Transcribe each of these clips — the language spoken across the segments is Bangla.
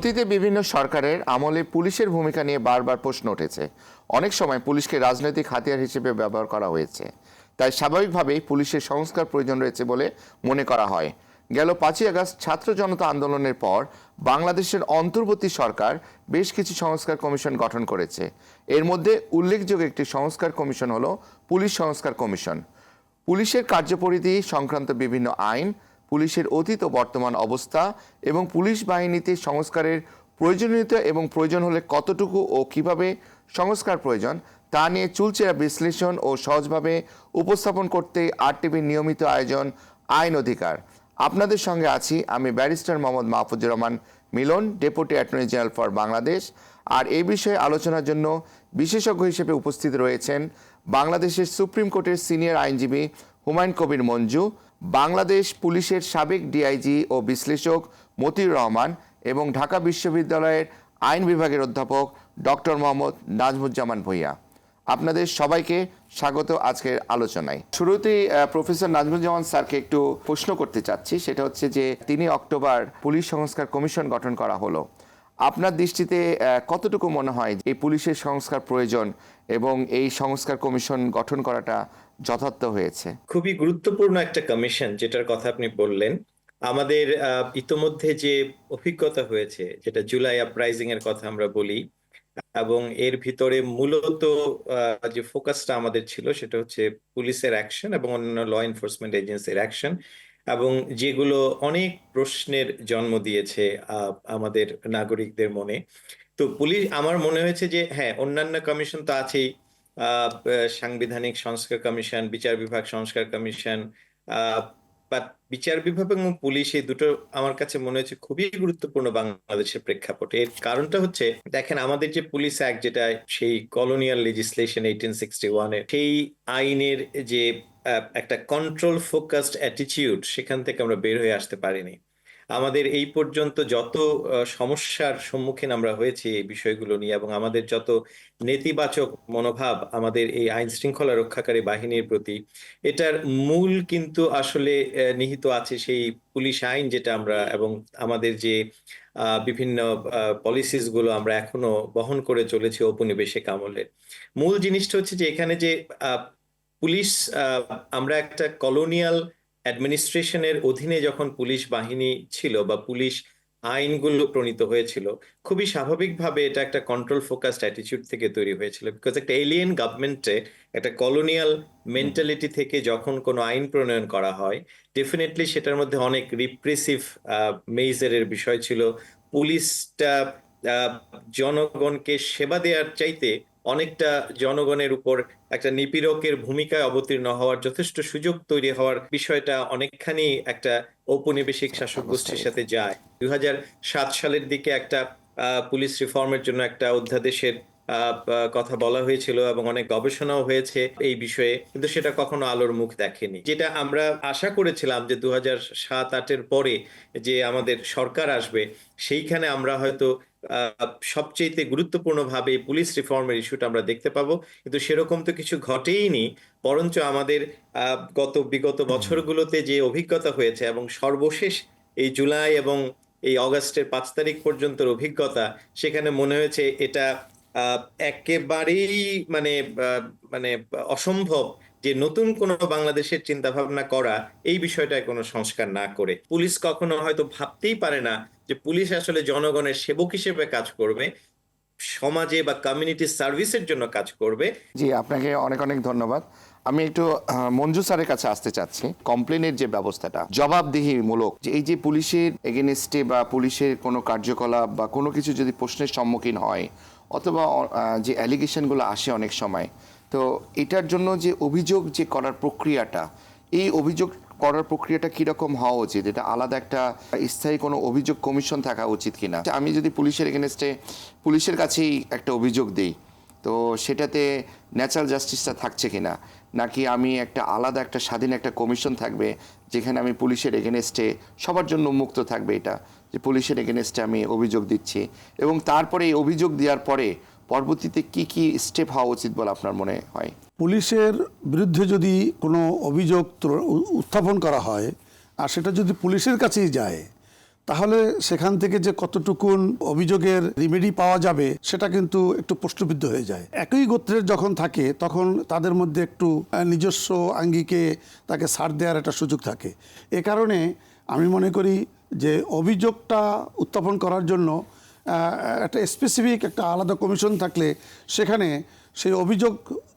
অতীতে বিভিন্ন সরকারের আমলে পুলিশের ভূমিকা নিয়ে বারবার প্রশ্ন উঠেছে। অনেক সময় পুলিশকে রাজনৈতিক হাতিয়ার হিসেবে ব্যবহার করা হয়েছে। তাই স্বাভাবিকভাবেই পুলিশের সংস্কার প্রয়োজন রয়েছে বলে মনে করা হয়। গেল পাঁচই আগস্ট ছাত্র জনতা আন্দোলনের পর বাংলাদেশের অন্তর্বর্তী সরকার বেশ কিছু সংস্কার কমিশন গঠন করেছে। এর মধ্যে উল্লেখযোগ্য একটি সংস্কার কমিশন হলো পুলিশ সংস্কার কমিশন। পুলিশের কার্যপরিধি সংক্রান্ত বিভিন্ন আইন পুলিশের অতীত ও বর্তমান অবস্থা এবং পুলিশ বাহিনীতে সংস্কারের প্রয়োজনীয়তা এবং প্রয়োজন হলে কতটুকু ও কীভাবে সংস্কার প্রয়োজন, তা নিয়ে চুলচেরা বিশ্লেষণ ও সহজভাবে উপস্থাপন করতে আরটিভির নিয়মিত আয়োজন আইন অধিকার। আপনাদের সঙ্গে আছি আমি barrister Mohammad Mahfuzur Rahman Milon, deputy attorney general for Bangladesh. আর এই বিষয়ে আলোচনার জন্য বিশেষজ্ঞ হিসেবে উপস্থিত রয়েছেন বাংলাদেশের সুপ্রিম কোর্টের সিনিয়র আইনজীবী হুমায়ুন কবির মঞ্জু বাংলাদেশ পুলিশের সাবেক ডিআইজি ও বিশ্লেষক মতিউর রহমান এবং ঢাকা বিশ্ববিদ্যালয়ের আইন বিভাগের অধ্যাপক ডক্টর মোহাম্মদ নাজমুজ্জামান ভূঁইয়া। আপনাদের সবাইকে স্বাগত আজকের আলোচনায়। শুরুতেই প্রফেসর নাজমুজ্জামান স্যারকে একটু প্রশ্ন করতে চাচ্ছি। সেটা হচ্ছে যে তিনি অক্টোবর পুলিশ সংস্কার কমিশন গঠন করা হলো। আপনার দৃষ্টিতে কতটুকু মনে হয় এই পুলিশের সংস্কার প্রয়োজন এবং এই সংস্কার কমিশন গঠন করাটা যথার্থ হয়েছে? খুবই গুরুত্বপূর্ণ একটা কমিশন যেটার কথা আপনি বললেন। আমাদের ইতোমধ্যে যে অভিজ্ঞতা হয়েছে, যেটা জুলাই আপরাইজিং এর কথা আমরা বলি, এবং এর ভিতরে মূলত যে ফোকাসটা আমাদের ছিল, সেটা হচ্ছে পুলিশের অ্যাকশন এবং অন্যান্য ল এনফোর্সমেন্ট এজেন্সির অ্যাকশন এবং যেগুলো অনেক প্রশ্নের জন্ম দিয়েছে আমাদের নাগরিকদের মনে। তো পুলিশ, আমার মনে হয়েছে যে হ্যাঁ অন্যান্য কমিশন তো আছেই। সাংবিধানিক সংস্কার কমিশন, বিচার বিভাগ সংস্কার কমিশন বাট বিচার বিভাগ এবং পুলিশ এই দুটো আমার কাছে মনে হচ্ছে খুবই গুরুত্বপূর্ণ বাংলাদেশের প্রেক্ষাপটে। এর কারণটা হচ্ছে, দেখেন আমাদের যে পুলিশ অ্যাক্ট যেটা, সেই কলোনিয়াল লেজিসলেশন এইটিন সিক্সটি ওয়ানের সেই আইনের যে একটা কন্ট্রোল ফোকাসড অ্যাটিটিউড সেখান থেকে আমরা বের হয়ে আসতে পারিনি। আমাদের এই পর্যন্ত যত সমস্যার সম্মুখীন আমরা হয়েছি এই বিষয়গুলো নিয়ে এবং আমাদের যত নেতিবাচক মনোভাব আমাদের এই আইন শৃঙ্খলা রক্ষাকারী বাহিনীর প্রতি, এটার মূল কিন্তু আসলে নিহিত আছে সেই পুলিশ আইন যেটা আমরা এবং আমাদের যে বিভিন্ন পলিসিসগুলো আমরা এখনও বহন করে চলেছি ঔপনিবেশিক আমলে। মূল জিনিসটা হচ্ছে যে এখানে যে পুলিশ আমরা একটা কলোনিয়াল অ্যাডমিনিস্ট্রেশনের অধীনে যখন পুলিশ বাহিনী ছিল বা পুলিশ আইনগুলো প্রণীত হয়েছিল, খুবই স্বাভাবিকভাবে এটা একটা কন্ট্রোল ফোকাসড অ্যাটিটিউড থেকে তৈরি হয়েছিল বিকজ একটা এলিয়েন গভর্নমেন্টে একটা কলোনিয়াল মেন্টালিটি থেকে যখন কোনো আইন প্রণয়ন করা হয় ডেফিনেটলি সেটার মধ্যে অনেক রিপ্রেসিভ মেজারের বিষয় ছিল। পুলিশটা জনগণকে সেবা দেওয়ার চাইতে অনেকটা জনগণের উপর একটা নিপীড়কের ভূমিকায় অবতীর্ণ হওয়ার যথেষ্ট সুযোগ তৈরি হওয়ার বিষয়টা অনেকখানি একটা ঔপনিবেশিক শাসক গোষ্ঠীর সাথে যায়। দুই সাত সালের দিকে একটা পুলিশ রিফর্মের জন্য একটা অধ্যাদেশের কথা বলা হয়েছিল এবং অনেক গবেষণাও হয়েছে এই বিষয়ে কিন্তু সেটা কখনো আলোর মুখ দেখেনি। যেটা আমরা আশা করেছিলাম যে দু হাজার সাত আটের পরে যে আমাদের সরকার আসবে সেইখানে আমরা হয়তো সবচেয়ে গুরুত্বপূর্ণভাবে পুলিশ রিফর্মের ইস্যুটা আমরা দেখতে পাবো। কিন্তু সেরকম তো কিছু ঘটেইনি বরঞ্চ আমাদের গত বিগত বছরগুলোতে যে অভিজ্ঞতা হয়েছে এবং সর্বশেষ এই জুলাই এবং এই অগাস্টের পাঁচ তারিখ পর্যন্ত অভিজ্ঞতা, সেখানে মনে হয়েছে এটা একেবারেই মানে মানে অসম্ভব যে নতুন কোনো বাংলাদেশের চিন্তা ভাবনা করা, এই বিষয়টায় কোনো সংস্কার না করে। পুলিশ কখনো হয়তো ভাবতেই পারে না যে পুলিশ আসলে জনগণের সেবক হিসেবে কাজ করবে, সমাজে বা কমিউনিটি সার্ভিসের জন্য কাজ করবে। জি, আপনাকে অনেক অনেক ধন্যবাদ। আমি একটু মঞ্জু স্যারের কাছে আসতে চাচ্ছি। কমপ্লেনের যে ব্যবস্থাটা, জবাবদিহিমূলক, যে এই যে পুলিশের এগেনস্টে বা পুলিশের কোনো কার্যকলাপ বা কোনো কিছু যদি প্রশ্নের সম্মুখীন হয়, অথবা যে অ্যালিগেশনগুলো আসে অনেক সময় তো এটার জন্য যে অভিযোগ যে করার প্রক্রিয়াটা, এই অভিযোগ করার প্রক্রিয়াটা কীরকম হওয়া উচিত? এটা আলাদা একটা স্থায়ী কোনো অভিযোগ কমিশন থাকা উচিত কিনা? আমি যদি পুলিশের এগেনস্টে পুলিশের কাছেই একটা অভিযোগ দিই, তো সেটাতে ন্যাচারাল জাস্টিসটা থাকছে কিনা? নাকি আমি একটা আলাদা একটা স্বাধীন একটা কমিশন থাকবে, যেখানে আমি পুলিশের এগেনস্টে সবার জন্য মুক্ত থাকবে এটা? যে পুলিশের এগেনস্টে আমি অভিযোগ দিচ্ছি এবং তারপরে এই অভিযোগ দেওয়ার পরে পরবর্তীতে কি কি স্টেপ হওয়া উচিত বলে আপনার মনে হয়? পুলিশের বিরুদ্ধে যদি কোনো অভিযোগ উত্থাপন করা হয় আর সেটা যদি পুলিশের কাছেই যায়, তাহলে সেখান থেকে যে কতটুকুন অভিযোগের রিমেডি পাওয়া যাবে, সেটা কিন্তু একটু প্রশ্নবিদ্ধ হয়ে যায়। একই গোত্রের যখন থাকে, তখন তাদের মধ্যে একটু নিজস্ব আঙ্গিকে তাকে ছাড় দেওয়ার একটা সুযোগ থাকে। এ কারণে আমি মনে করি যে অভিযোগটা উত্থাপন করার জন্য একটা স্পেসিফিক একটা আলাদা কমিশন থাকলে সেখানে সেই অভিযোগ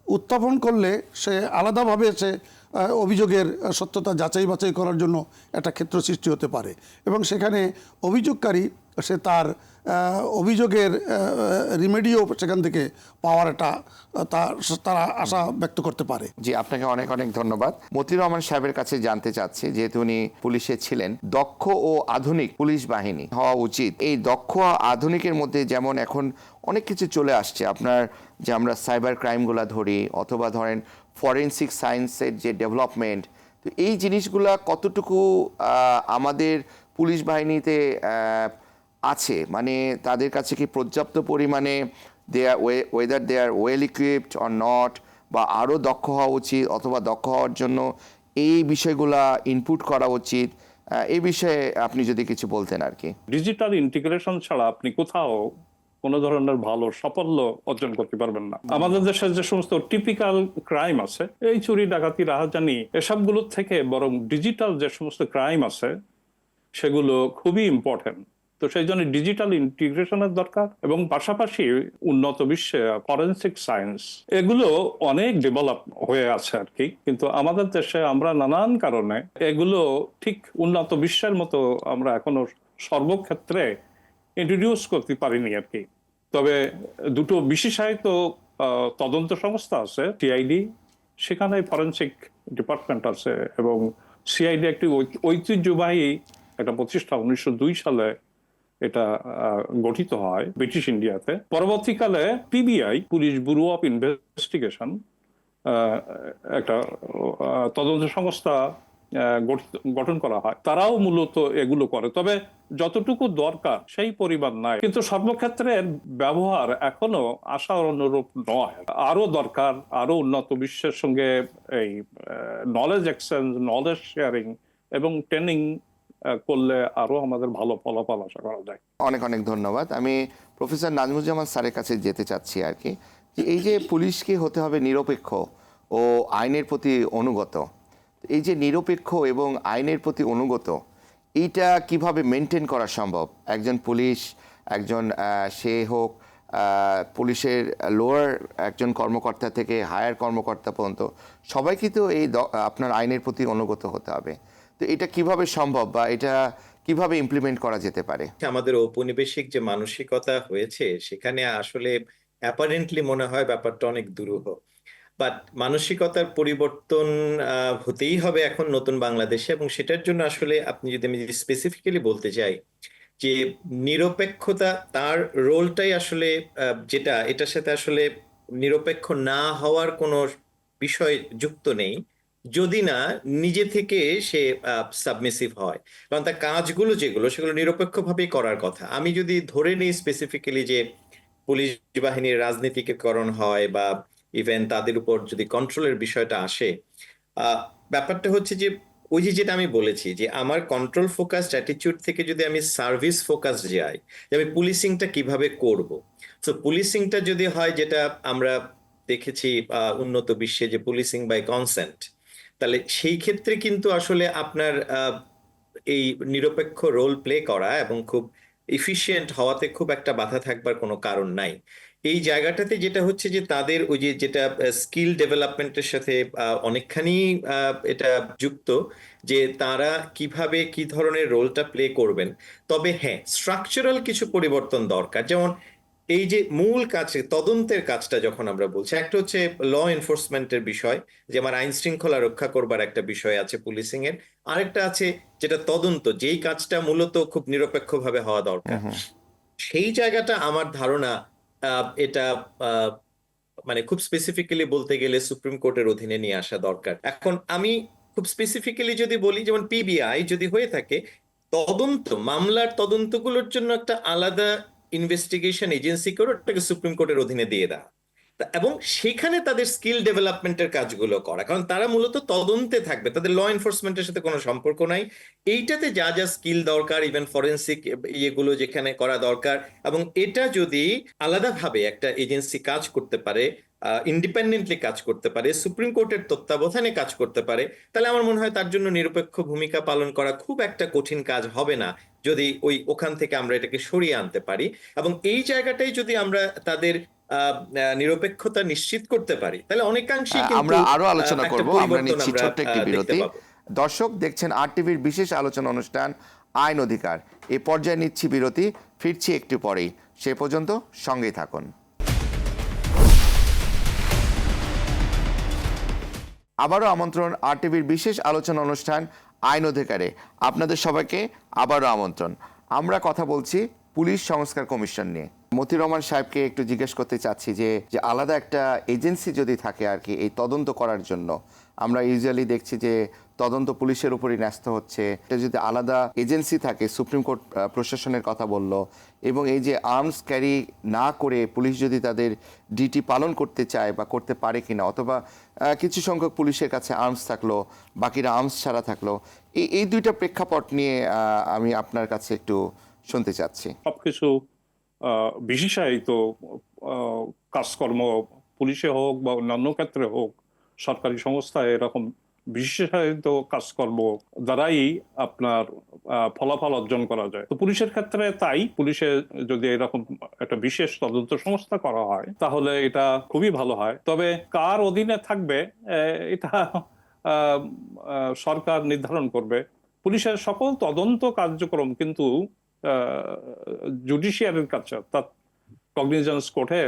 উত্থাপন করলে সে আলাদাভাবে সে অভিযোগের সত্যতা যাচাই বাছাই করার জন্য একটা ক্ষেত্র সৃষ্টি হতে পারে। এবং সেখানে অভিযোগকারী সে তার অভিযোগের রিমেডিও সেখান থেকে পাওয়ার একটা তার আশা ব্যক্ত করতে পারে। জি, আপনাকে অনেক অনেক ধন্যবাদ। মতিউর রহমান সাহেবের কাছে জানতে চাচ্ছি, যেহেতু উনি পুলিশে ছিলেন, দক্ষ ও আধুনিক পুলিশ বাহিনী হওয়া উচিত। এই দক্ষ, আধুনিকের মধ্যে যেমন এখন অনেক কিছু চলে আসছে, আপনার যে আমরা সাইবার ক্রাইমগুলো ধরি, অথবা ধরেন ফরেনসিক সায়েন্সের যে ডেভেলপমেন্ট, তো এই জিনিসগুলা কতটুকু আমাদের পুলিশ বাহিনীতে আছে। মানে তাদের কাছে কি পর্যাপ্ত পরিমাণে they are whether they are well equipped or not বা আরও দক্ষ হওয়া উচিত অথবা দক্ষ হওয়ার জন্য এই বিষয়গুলা ইনপুট করা উচিত এই বিষয়ে আপনি যদি কিছু বলতেন আর কি। ডিজিটাল ইন্টিগ্রেশন ছাড়া আপনি কোথাও কোনো ধরনের ভালো সাফল্য অর্জন করতে পারবেন না। আমাদের দেশের যে সমস্ত টিপিক্যাল ক্রাইম আছে, এই চুরি, ডাকাতি, রাহাজানি, এসবগুলোর থেকে বরং ডিজিটাল যে সমস্ত ক্রাইম আছে, সেগুলো খুবই ইম্পর্টেন্ট তো সেই জন্য ডিজিটাল ইন্টিগ্রেশনের দরকার এবং পাশাপাশি উন্নত বিশ্বে ফরেন্সিক সায়েন্স এগুলো অনেক ডেভেলপ হয়ে আছে আর কি। কিন্তু আমাদের দেশে আমরা নানান কারণে এগুলো ঠিক উন্নত বিশ্বের মতো আমরা এখনও সর্বক্ষেত্রে ইন্ট্রোডিউস করতে পারিনি আর কি। তবে দুটো বিশেষায়িত তদন্ত সংস্থা আছে সিআইডি সেখানে ফরেন্সিক ডিপার্টমেন্ট আছে এবং সিআইডি একটি ঐতিহ্যবাহী একটা প্রতিষ্ঠা উনিশশো দুই সালে এটা গঠিত হয় ব্রিটিশ ইন্ডিয়াতে। পরবর্তীকালে PBI, police bureau of investigation একটা তদন্ত সংস্থা গঠন করা হয়। তারাও মূলত এগুলো করে। তবে যতটুকু দরকার, সেই পরিমাণ নাই। কিন্তু সর্বক্ষেত্রে ব্যবহার এখনও আশার অনুরূপ নয়। আরও দরকার আরও উন্নত বিশ্বের সঙ্গে এই নলেজ এক্সচেঞ্জ নলেজ শেয়ারিং এবং ট্রেনিং করলে আরও আমাদের ভালো ফলাফল আশা করা যায়। অনেক অনেক ধন্যবাদ। আমি প্রফেসর নাজমুজ্জামান স্যারের কাছে যেতে চাচ্ছি আর কি। যে এই যে পুলিশকে হতে হবে নিরপেক্ষ ও আইনের প্রতি অনুগত, এই যে নিরপেক্ষ এবং আইনের প্রতি অনুগত, এইটা কীভাবে মেনটেন করা সম্ভব? একজন পুলিশ, একজন সে হোক পুলিশের লোয়ার একজন কর্মকর্তা থেকে হায়ার কর্মকর্তা পর্যন্ত সবাইকে তো এই আপনার আইনের প্রতি অনুগত হতে হবে। তো এটা কীভাবে সম্ভব বা এটা কীভাবে ইমপ্লিমেন্ট করা যেতে পারে? আমাদের ঔপনিবেশিক যে মানসিকতা হয়েছে, সেখানে আসলে অ্যাপারেন্টলি মনে হয় ব্যাপারটা অনেক দুরূহ। বাট মানসিকতার পরিবর্তন হতেই হবে এখন নতুন বাংলাদেশে এবং সেটার জন্য আসলে আপনি যদি আমি স্পেসিফিক্যালি বলতে চাই যে নিরপেক্ষতা তার রোলটাই আসলে যেটা, এটার সাথে আসলে নিরপেক্ষ না হওয়ার কোনো বিষয় যুক্ত নেই। যদি না, নিজে থেকে সে সাবমিসিভ হয়। কারণ তার কাজগুলো যেগুলো, সেগুলো নিরপেক্ষভাবেই করার কথা। আমি যদি ধরে নিই স্পেসিফিক্যালি যে পুলিশ বাহিনীর রাজনীতিকরণ হয় বা ইভেন তাদের উপর যদি কন্ট্রোলের বিষয়টা আসে ব্যাপারটা হচ্ছে যে, ওই যে যেটা আমি বলেছি যে, আমার কন্ট্রোল ফোকাসড অ্যাটিটিউড থেকে যদি আমি সার্ভিস ফোকাসড যাই, যে আমি পুলিশিংটা কীভাবে করব? তো পুলিশিংটা যদি হয়, যেটা আমরা দেখেছি উন্নত বিশ্বে যে পুলিশিং বাই কনসেন্ট তাহলে সেই ক্ষেত্রে কিন্তু আসলে আপনার এই নিরপেক্ষ রোল প্লে করা এবং খুব এফিশিয়েন্ট হওয়াতে খুব একটা বাধা থাকবার কোনো কারণ নাই। এই জায়গাটাতে যেটা হচ্ছে যে তাদের ওই যে যেটা স্কিল ডেভেলপমেন্টের সাথে অনেকখানি এটা যুক্ত যে তারা কীভাবে কি ধরনের রোলটা প্লে করবেন। তবে হ্যাঁ স্ট্রাকচারাল কিছু পরিবর্তন দরকার। যেমন এই যে মূল কাজ তদন্তের কাজটা যখন আমরা বলছি একটা হচ্ছে ল এনফোর্সমেন্টের বিষয় যে আমার আইন শৃঙ্খলা রক্ষা করবার একটা বিষয় আছে পুলিশিং এর আরেকটা আছে যেটা তদন্ত যেই কাজটা মূলত খুব নিরপেক্ষভাবে হওয়া দরকার। সেই জায়গাটা আমার ধারণা আহ, এটা আহ, মানে খুব স্পেসিফিক্যালি বলতে গেলে সুপ্রিম কোর্টের অধীনে নিয়ে আসা দরকার। এখন আমি খুব স্পেসিফিক্যালি যদি বলি যেমন পিবিআই যদি হয়ে থাকে তদন্ত মামলার তদন্তগুলোর জন্য একটা আলাদা ইনভেস্টিগেশন এজেন্সি করে ওটাকে সুপ্রিম কোর্টের অধীনে দিয়ে দেওয়া এবং সেখানে তাদের স্কিল ডেভেলপমেন্টের কাজগুলো করা। কারণ তারা মূলত তদন্তে থাকবে, তাদের ল এনফোর্সমেন্টের সাথে কোনো সম্পর্ক নাই। এইটাতে যা যা স্কিল দরকার ইভেন ফরেন্সিক ইয়েগুলো যেখানে করা দরকার এবং এটা যদি আলাদাভাবে একটা এজেন্সি কাজ করতে পারে ইন্ডিপেন্ডেন্টলি কাজ করতে পারে সুপ্রিম কোর্টের তত্ত্বাবধানে কাজ করতে পারে তাহলে আমার মনে হয় তার জন্য নিরপেক্ষ ভূমিকা পালন করা খুব একটা কঠিন কাজ হবে না যদি ওই ওখান থেকে আমরা এটাকে সরিয়ে আনতে পারি। এবং এই জায়গাটাই যদি আমরা তাদের নিরপেক্ষতা নিশ্চিত করতে পারি তাহলে অনেকাংশেই কিন্তু আমরা আরও আলোচনা করব। আমরা নিচ্ছি ছোট্ট একটি বিরতি। দর্শক দেখছেন আর টিভির বিশেষ আলোচনা অনুষ্ঠান আইন অধিকার। এই পর্যায়ে নিচ্ছি বিরতি ফিরছি একটু পরেই। সে পর্যন্ত সঙ্গেই থাকুন। আবারও আমন্ত্রণ আর টিভির বিশেষ আলোচনা অনুষ্ঠান আইন অধিকারে। আপনাদের সবাইকে আবারও আমন্ত্রণ। আমরা কথা বলছি পুলিশ সংস্কার কমিশন নিয়ে। মতি রহমান সাহেবকে একটু জিজ্ঞেস করতে চাচ্ছি যে যে আলাদা একটা এজেন্সি যদি থাকে আর কি, এই তদন্ত করার জন্য, আমরা ইউজুয়ালি দেখছি যে তদন্ত পুলিশের উপরই ন্যস্ত হচ্ছে। এটা যদি আলাদা এজেন্সি থাকে, সুপ্রিম কোর্ট প্রশাসনের কথা বলল এবং এই যে আর্মস ক্যারি না করে পুলিশ যদি তাদের ডিউটি পালন করতে চায় বা করতে পারে কিনা অথবা কিছু সংখ্যক পুলিশের কাছে আর্মস থাকল, বাকিরা আর্মস ছাড়া থাকল, এই এই দুইটা প্রেক্ষাপট নিয়ে আমি আপনার কাছে একটু শুনতে চাচ্ছি। সবকিছু বিশেষায়িত কাজকর্ম পুলিশে হোক বা অন্যান্য ক্ষেত্রে হোক, সরকারি সংস্থায় এরকম বিশেষায়িত কাজকর্ম দ্বারাই আপনার ফলাফল অর্জন করা যায়। তো পুলিশের ক্ষেত্রে তাই। পুলিশে যদি এরকম একটা বিশেষ তদন্ত সংস্থা করা হয়, তাহলে এটা খুবই ভালো হয়। তবে কার অধীনে থাকবে এটা সরকার নির্ধারণ করবে। পুলিশের সকল তদন্ত কার্যক্রম কিন্তু জুডিশিয়ারির কাছে অর্থাৎ কগনিজেন্স কোর্টে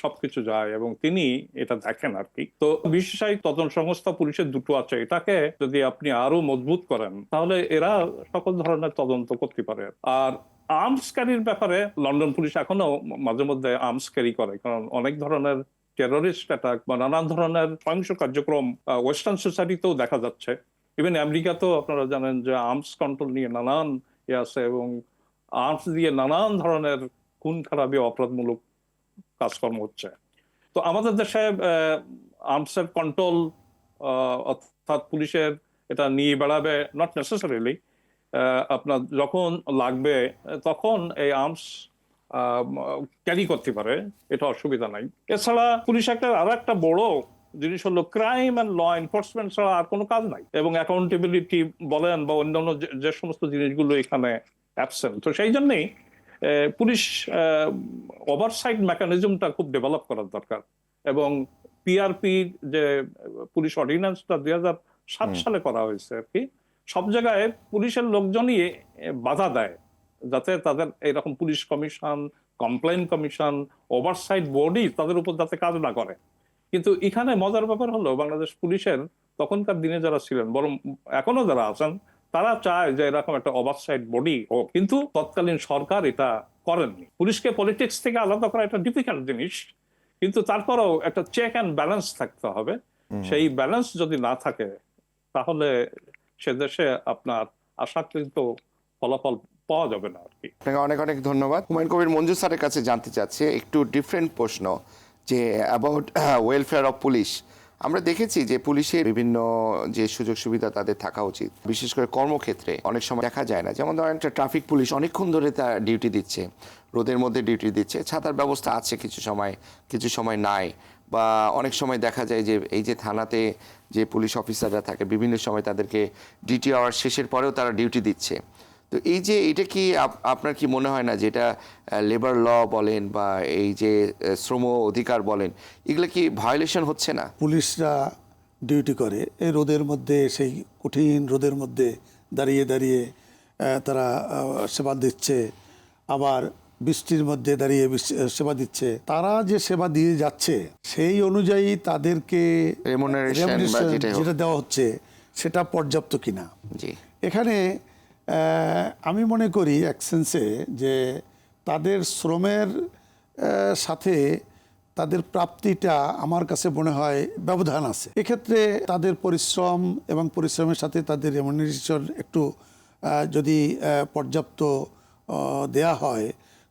সবকিছু যায় এবং তিনি এটা দেখেন আর কি। তো বিশেষায়িত তদন্ত সংস্থা পুলিশের দুটো আছে। এটাকে যদি আপনি আরও মজবুত করেন, তাহলে এরা সকল ধরনের তদন্ত করতে পারে। আর আর্মস ক্যারির ব্যাপারে লন্ডন পুলিশ এখনও মাঝে মধ্যে আর্মস ক্যারি করে, কারণ অনেক ধরনের টেররিস্ট অ্যাটাক বা নানান ধরনের সহিংস কার্যক্রম ওয়েস্টার্ন সোসাইটিতেও দেখা যাচ্ছে। ইভেন আমেরিকাতেও আপনারা জানেন যে আর্মস কন্ট্রোল নিয়ে নানান ইয়ে আছে এবং আর্মস দিয়ে নানান ধরনের খুন খারাপি অপরাধমূলক কাজকর্ম হচ্ছে। তো আমাদের দেশে আর্মসের কন্ট্রোল অর্থাৎ পুলিশের এটা নিয়ে বেড়াবে নট নেসেসারিলি আপনার যখন লাগবে, তখন এই আর্মস ক্যারি করতে পারে, এটা অসুবিধা নাই। এছাড়া পুলিশ একটা আরও একটা বড় জিনিস হলো ক্রাইম অ্যান্ড ল এনফোর্সমেন্ট ছাড়া আর কোনো কাজ নাই। এবং অ্যাকাউন্টেবিলিটি বলেন বা অন্যান্য যে- সমস্ত জিনিসগুলো এখানে অ্যাবসেন্ট তো সেই জন্যই পুলিশ ওভারসাইট মেকানিজমটা খুব ডেভেলপ করার দরকার। এবং পিআরপি যে পুলিশ অর্ডিন্যান্সটা দুই হাজার সাত সালে করা হয়েছে আর কি সব জায়গায় পুলিশের লোকজনই বাধা দেয় যাতে তাদের এরকম police commission complain commission oversight body তাদের উপর যাতে কাজ না করে। কিন্তু এখানে মজার ব্যাপার হলো বাংলাদেশ পুলিশের তখনকার দিনে যারা ছিলেন বরং এখনও যারা আছেন তারা চায় যে এরকম একটা ওভারসাইট বডি হোক কিন্তু তৎকালীন সরকার এটা করেননি। পুলিশকে পলিটিক্স থেকে আলাদা করা একটা ডিফিকাল্ট জিনিস কিন্তু তারপরেও একটা চেক অ্যান্ড ব্যালেন্স থাকতে হবে। সেই ব্যালেন্স যদি না থাকে তাহলে সে দেশে আপনার আশাকৃত ফলাফল পাওয়া যাবে না আর কি। আপনাকে অনেক অনেক ধন্যবাদ। হুমায়ুন কবির মঞ্জু স্যারের কাছে জানতে চাচ্ছি একটু ডিফারেন্ট প্রশ্ন যে অ্যাবাউট ওয়েলফেয়ার অফ পুলিশ আমরা দেখেছি যে পুলিশের বিভিন্ন যে সুযোগ সুবিধা তাদের থাকা উচিত। বিশেষ করে কর্মক্ষেত্রে অনেক সময় দেখা যায় না। যেমন ধরেন একটা ট্রাফিক পুলিশ অনেকক্ষণ ধরে তার ডিউটি দিচ্ছে, রোদের মধ্যে ডিউটি দিচ্ছে, ছাতার ব্যবস্থা আছে কিছু সময় কিছু সময় নাই বা অনেক সময় দেখা যায় যে এই যে থানাতে যে পুলিশ অফিসাররা থাকে, বিভিন্ন সময় তাদেরকে ডিউটি আওয়ার শেষের পরেও তারা ডিউটি দিচ্ছে। তো এই যে এটা কি আপ- আপনার কি মনে হয় না যেটা লেবার ল বলেন বা এই যে শ্রম অধিকার বলেন এগুলো কি ভায়োলেশন হচ্ছে না? পুলিশরা ডিউটি করে। এই রোদের মধ্যে সেই কঠিন রোদের মধ্যে দাঁড়িয়ে দাঁড়িয়ে তারা সেবা দিচ্ছে। আবার বৃষ্টির মধ্যে দাঁড়িয়ে সেবা দিচ্ছে। তারা যে সেবা দিয়ে যাচ্ছে সেই অনুযায়ী তাদেরকে। যেটা দেওয়া হচ্ছে সেটা পর্যাপ্ত কিনা। এখানে আমি মনে করি এক সেন্সে যে তাদের শ্রমের সাথে তাদের প্রাপ্তিটা আমার কাছে মনে হয় ব্যবধান আছে। এক্ষেত্রে তাদের পরিশ্রম এবং পরিশ্রমের সাথে তাদের রেমুনারেশন একটু যদি পর্যাপ্ত দেয়া হয়,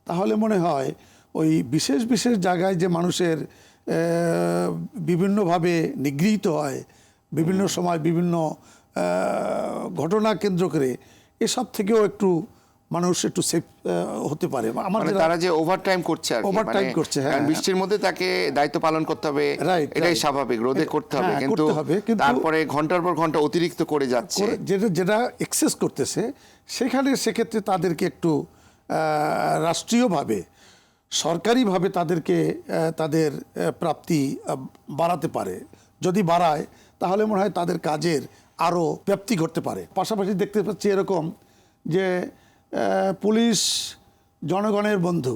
তাহলে মনে হয় ওই বিশেষ বিশেষ জায়গায় যে মানুষের বিভিন্নভাবে নিগৃহীত হয়, বিভিন্ন সময় বিভিন্ন ঘটনা কেন্দ্র করে এসব থেকেও একটু মানুষ একটু সেফ হতে পারে। আমার মানে তারা যে ওভার টাইম করছে আর Overtime মানে, করছে, হ্যাঁ। বৃষ্টির মধ্যে তাকে দায়িত্ব পালন করতে হবে এটাই স্বাভাবিক রোদে করতে হবে। হ্যাঁ, কিন্তু করতে হবে, কিন্তু- তারপরে ঘণ্টার পর ঘণ্টা অতিরিক্ত করে যাচ্ছে। যেটা যেটা এক্সেস করতেছে সেখানে সেক্ষেত্রে তাদেরকে একটু রাষ্ট্রীয়ভাবে সরকারিভাবে তাদেরকে তাদের প্রাপ্তি বাড়াতে পারে। যদি বাড়ায় তাহলে মনে হয় তাদের কাজের আরও ব্যাপ্তি ঘটতে পারে। পাশাপাশি দেখতে পাচ্ছি এরকম যে পুলিশ জনগণের বন্ধু।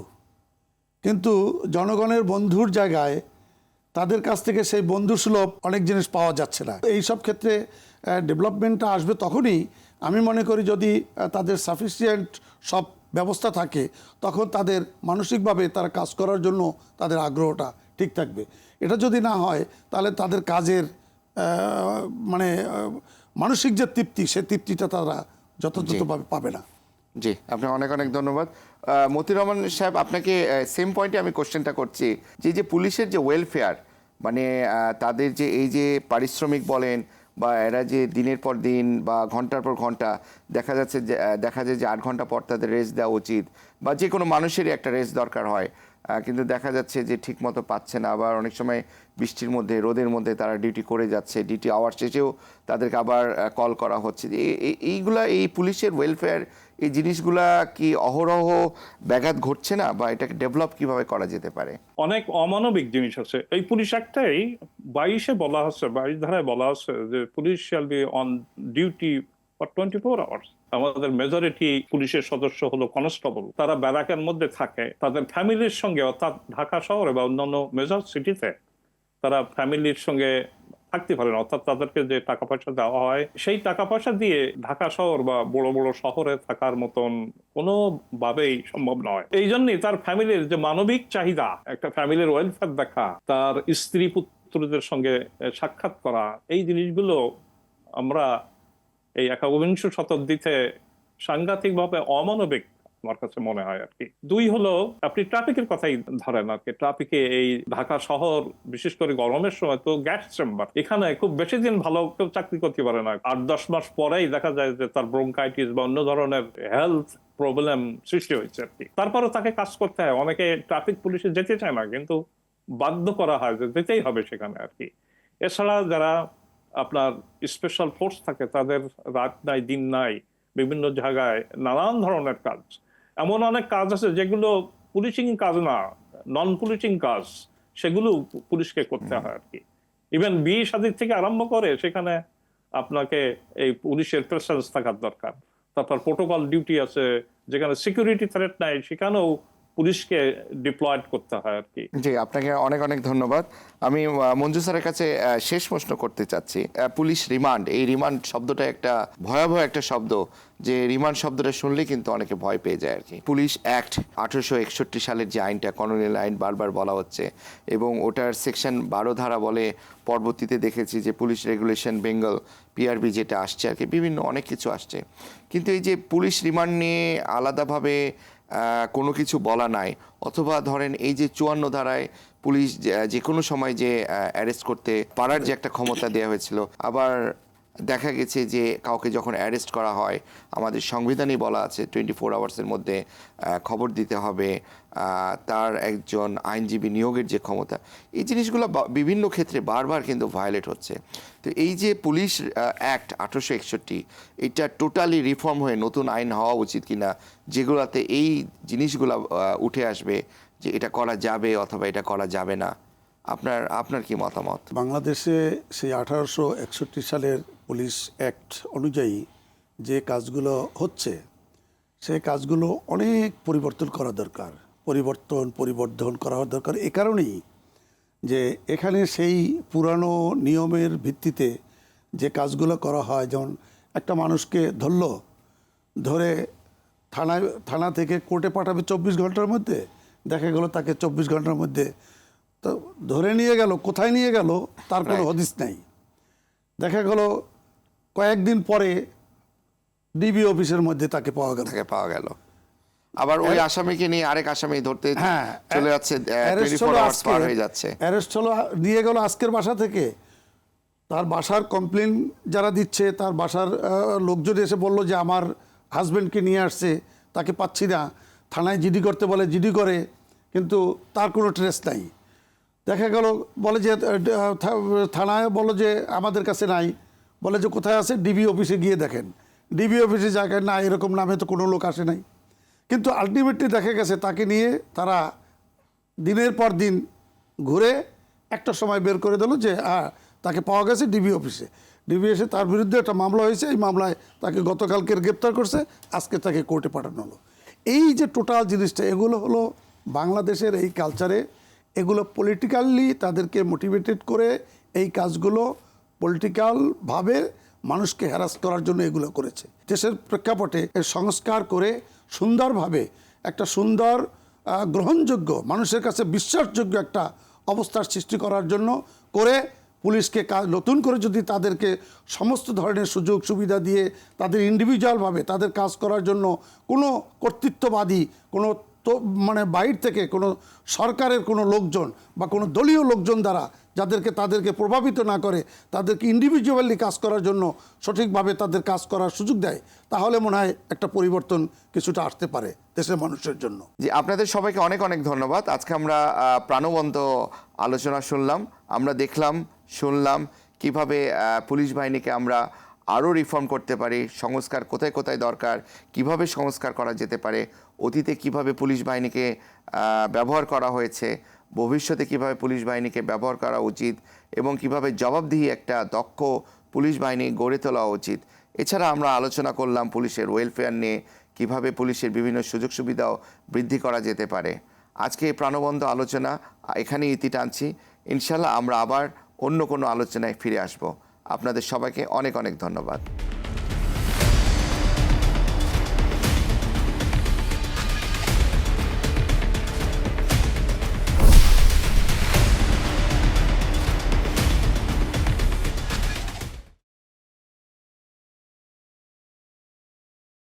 কিন্তু জনগণের বন্ধুর জায়গায় তাদের কাছ থেকে সেই বন্ধু সুলভ অনেক জিনিস পাওয়া যাচ্ছে না। এই সব ক্ষেত্রে ডেভেলপমেন্টটা আসবে তখনই। আমি মনে করি যদি তাদের সাফিসিয়েন্ট সব ব্যবস্থা থাকে, তখন তাদের মানসিকভাবে তারা কাজ করার জন্য তাদের আগ্রহটা ঠিক থাকবে। এটা যদি না হয়, তাহলে তাদের কাজের মানে মানসিক যে তৃপ্তি সে তৃপ্তিটা তারা যথাযথভাবে পাবে না। জি আপনাকে অনেক অনেক ধন্যবাদ। আহ, মতিউর রহমান সাহেব আপনাকে সেম পয়েন্টে আমি কোশ্চেনটা করছি। যে যে পুলিশের যে ওয়েলফেয়ার মানে তাদের যে এই যে পারিশ্রমিক বলেন বা এরা যে দিনের পর দিন বা ঘণ্টার পর ঘণ্টা দেখা যাচ্ছে যে দেখা যায় যে আট ঘণ্টা পর তাদের রেস্ট দেওয়া উচিত বা যে কোনো মানুষেরই একটা রেস্ট দরকার হয়। কিন্তু দেখা যাচ্ছে যে ঠিক মতো পাচ্ছে না। আবার অনেক সময় বৃষ্টির মধ্যে, রোদের মধ্যে তারা ডিউটি করে যাচ্ছে ডিউটি আওয়ার শেষেও তাদেরকে আবার কল করা হচ্ছে। এই- এই- এইগুলা, এই পুলিশের ওয়েলফেয়ার এই জিনিসগুলা কি অহরহ ব্যাঘাত ঘটছে না? বা এটাকে ডেভেলপ কীভাবে করা যেতে পারে? অনেক অমানবিক জিনিস আছে। এই পুলিশ একটাই বাইশে বলা হচ্ছে, বাইশ ধারায় বলা হচ্ছে যে police shall be on duty for twenty four hours আমাদের মেজরিটি পুলিশের সদস্য হলো কনস্টেবল তারা ব্যারাকের মধ্যে থাকে। তাদের ফ্যামিলির সঙ্গে, অর্থাৎ ঢাকা শহরে বা অন্যান্য মেজর সিটিতে তারা ফ্যামিলির সঙ্গে থাকতে পারেন অর্থাৎ তাদেরকে যে টাকা পয়সা দেওয়া হয়, সেই টাকা পয়সা দিয়ে ঢাকা শহর বা বড় বড় শহরে থাকার মতন কোনোভাবেই সম্ভব নয়। এই জন্যই তার ফ্যামিলির যে মানবিক চাহিদা, একটা ফ্যামিলির ওয়েলফেয়ার দেখা, তার স্ত্রী পুত্রদের সঙ্গে সাক্ষাৎ করা, এই জিনিসগুলো আমরা এই একবিংশ শতাব্দীতে সাংঘাতিকভাবে অমানবিক আমার কাছে মনে হয় আর কি দুই হলো, আপনি ট্রাফিকের কথাই ধরেন আর কি ট্রাফিকে এই ঢাকা শহর, বিশেষ করে গরমের সময় তো গ্যাস চেম্বার। এখানে খুব বেশি দিন ভালো কেউ চাকরি করতে পারে না। আট, দশ মাস পরেই দেখা যায় যে তার ব্রোঙ্কাইটিস বা অন্য ধরনের হেলথ প্রবলেম সৃষ্টি হয়েছে আর কি তারপরে তাকে কাজ করতে হয়। অনেকে ট্রাফিক পুলিশে যেতে চায় না, কিন্তু বাধ্য করা হয় যে যেতেই হবে সেখানে আর কি এছাড়া যারা আপনার স্পেশাল ফোর্স থাকে, তাদের রাত নাই, দিন নাই, বিভিন্ন জায়গায় নানান ধরনের কাজ। এমন অনেক কাজ আছে যেগুলো পুলিশিং কাজ না নন পুলিশিং কাজ সেগুলো পুলিশকে করতে হয় আর কি ইভেন বিয়ে শাদির থেকে আরম্ভ করে সেখানে আপনাকে এই পুলিশের প্রেসেন্স থাকার দরকার। তারপর প্রোটোকল ডিউটি আছে যেখানে সিকিউরিটি থ্রেট নাই সেখানেও পুলিশকে ডিপ্লয়েড করতে হয় আর কি। জি, আপনাকে অনেক অনেক ধন্যবাদ। আমি মঞ্জু স্যারের কাছে শেষ প্রশ্ন করতে চাচ্ছি। পুলিশ রিমান্ড, এই রিমান্ড শব্দটা একটা ভয়াবহ একটা শব্দ, যে রিমান্ড শব্দটা শুনলে কিন্তু অনেকে ভয় পেয়ে যায় আর কি। পুলিশ অ্যাক্ট আঠারোশো একষট্টি সালের যে আইনটা, কলোনিয়াল আইন বারবার বলা হচ্ছে, এবং ওটার সেকশন বারো ধারা বলে পরবর্তীতে দেখেছি যে পুলিশ রেগুলেশন বেঙ্গল, পিআরবি যেটা আসছে আর কি, বিভিন্ন অনেক কিছু আসছে। কিন্তু এই যে পুলিশ রিমান্ড নিয়ে আলাদাভাবে কোনো কিছু বলা নাই। অথবা ধরেন এই যে চুয়ান্ন ধারায় পুলিশ যে- কোনো সময় যে অ্যারেস্ট করতে পারার যে একটা ক্ষমতা দেওয়া হয়েছিল, আবার দেখা গেছে যে কাউকে যখন অ্যারেস্ট করা হয়, আমাদের সংবিধানই বলা আছে টোয়েন্টি ফোর আওয়ার্সের মধ্যে খবর দিতে হবে তার একজন আইনজীবী নিয়োগের যে ক্ষমতা, এই জিনিসগুলো বিভিন্ন ক্ষেত্রে বারবার কিন্তু ভায়োলেট হচ্ছে। তো এই যে পুলিশ অ্যাক্ট আঠারোশো একষট্টি, এটা টোটালি রিফর্ম হয়ে নতুন আইন হওয়া উচিত কিনা, যেগুলোতে এই জিনিসগুলো উঠে আসবে যে এটা করা যাবে অথবা এটা করা যাবে না, আপনার আপনার কি মতামত? বাংলাদেশে সেই আঠারোশো একষট্টি সালের পুলিশ অ্যাক্ট অনুযায়ী যে কাজগুলো হচ্ছে সেই কাজগুলো অনেক পরিবর্তন করা দরকার। পরিবর্তন পরিবর্ধন করা দরকার। এ কারণেই যে এখানে সেই পুরানো নিয়মের ভিত্তিতে যে কাজগুলো করা হয় যেমন একটা মানুষকে ধরলো ধরে থানায় থানা থেকে কোর্টে পাঠাবে চব্বিশ ঘণ্টার মধ্যে দেখা গেল তাকে চব্বিশ ঘণ্টার মধ্যে তো ধরে নিয়ে গেল কোথায় নিয়ে গেল তার কোনো. হদিস নাই। দেখা গেল কয়েকদিন পরে ডিবি অফিসের মধ্যে তাকে পাওয়া গেল। থেকে পাওয়া গেল। আবার ওই আসামিকে নিয়ে আরেক আসামি ধরতে হ্যাঁ চলে যাচ্ছে পার হয়ে যাচ্ছে। অ্যারেস্ট হলো নিয়ে গেল আজকের বাসা থেকে। তার বাসার কমপ্লেন যারা দিচ্ছে তার বাসার লোকজন এসে বলল যে আমার হাজব্যান্ডকে নিয়ে আসছে তাকে পাচ্ছি না। থানায় জিডি করতে বলে জিডি করে কিন্তু তার কোনো ট্রেস নাই। দেখা গেল বলে যে থানায় বলো যে আমাদের কাছে নাই। বলে যে কোথায় আছে? ডিবি অফিসে গিয়ে দেখেন। ডিবি অফিসে জায়গায় না, এরকম নামে তো কোনো লোক আসে নাই। কিন্তু আলটিমেটলি দেখা গেছে তাকে নিয়ে তারা দিনের পর দিন ঘুরে একটা সময় বের করে দিল যে তাকে পাওয়া গেছে ডিবি অফিসে ডিবি এসে তার বিরুদ্ধে একটা মামলা হয়েছে। এই মামলায় তাকে গতকালকের গ্রেপ্তার করছে। আজকে তাকে কোর্টে পাঠানো হলো। এই যে টোটাল জিনিসটা, এগুলো হলো বাংলাদেশের এই কালচারে এগুলো পলিটিক্যালি তাদেরকে মোটিভেটেড করে এই কাজগুলো পলিটিক্যালভাবে মানুষকে হ্যারাস করার জন্য এগুলো করেছে। দেশের প্রেক্ষাপটে সংস্কার করে সুন্দরভাবে একটা সুন্দর গ্রহণযোগ্য, মানুষের কাছে বিশ্বাসযোগ্য একটা অবস্থার সৃষ্টি করার জন্য করে পুলিশকে কাজ নতুন করে যদি তাদেরকে সমস্ত ধরনের সুযোগ সুবিধা দিয়ে তাদের ইন্ডিভিজুয়ালভাবে তাদের কাজ করার জন্য কোনো কর্তৃত্ববাদী, কোনো তো মানে বাইর থেকে কোনো সরকারের কোনো লোকজন বা কোনো দলীয় লোকজন দ্বারা যাদেরকে তাদেরকে প্রভাবিত না করে, তাদেরকে ইন্ডিভিজুয়ালি কাজ করার জন্য সঠিকভাবে তাদের কাজ করার সুযোগ দেয়, তাহলে মনে হয় একটা পরিবর্তন কিছুটা আসতে পারে দেশের মানুষের জন্য। জি, আপনাদের সবাইকে অনেক অনেক ধন্যবাদ। আজকে আমরা প্রাণবন্ত আলোচনা শুনলাম, আমরা দেখলাম, শুনলাম কীভাবে পুলিশ বাহিনীকে আমরা আরও রিফর্ম করতে পারি, সংস্কার কোথায় কোথায় দরকার, কীভাবে সংস্কার করা যেতে পারে, অতীতে কীভাবে পুলিশ বাহিনীকে ব্যবহার করা হয়েছে, ভবিষ্যতে কীভাবে পুলিশ বাহিনীকে ব্যবহার করা উচিত এবং কীভাবে জবাবদিহি একটা দক্ষ পুলিশ বাহিনী গড়ে তোলা উচিত। এছাড়া আমরা আলোচনা করলাম পুলিশের ওয়েলফেয়ার নিয়ে, কীভাবে পুলিশের বিভিন্ন সুযোগ সুবিধাও বৃদ্ধি করা যেতে পারে। আজকে এই প্রাণবন্ধ আলোচনা, এখানেই ইতি টানছি। ইনশাল্লাহ আমরা আবার অন্য কোনো আলোচনায় ফিরে আসব। আপনাদের সবাইকে অনেক অনেক ধন্যবাদ।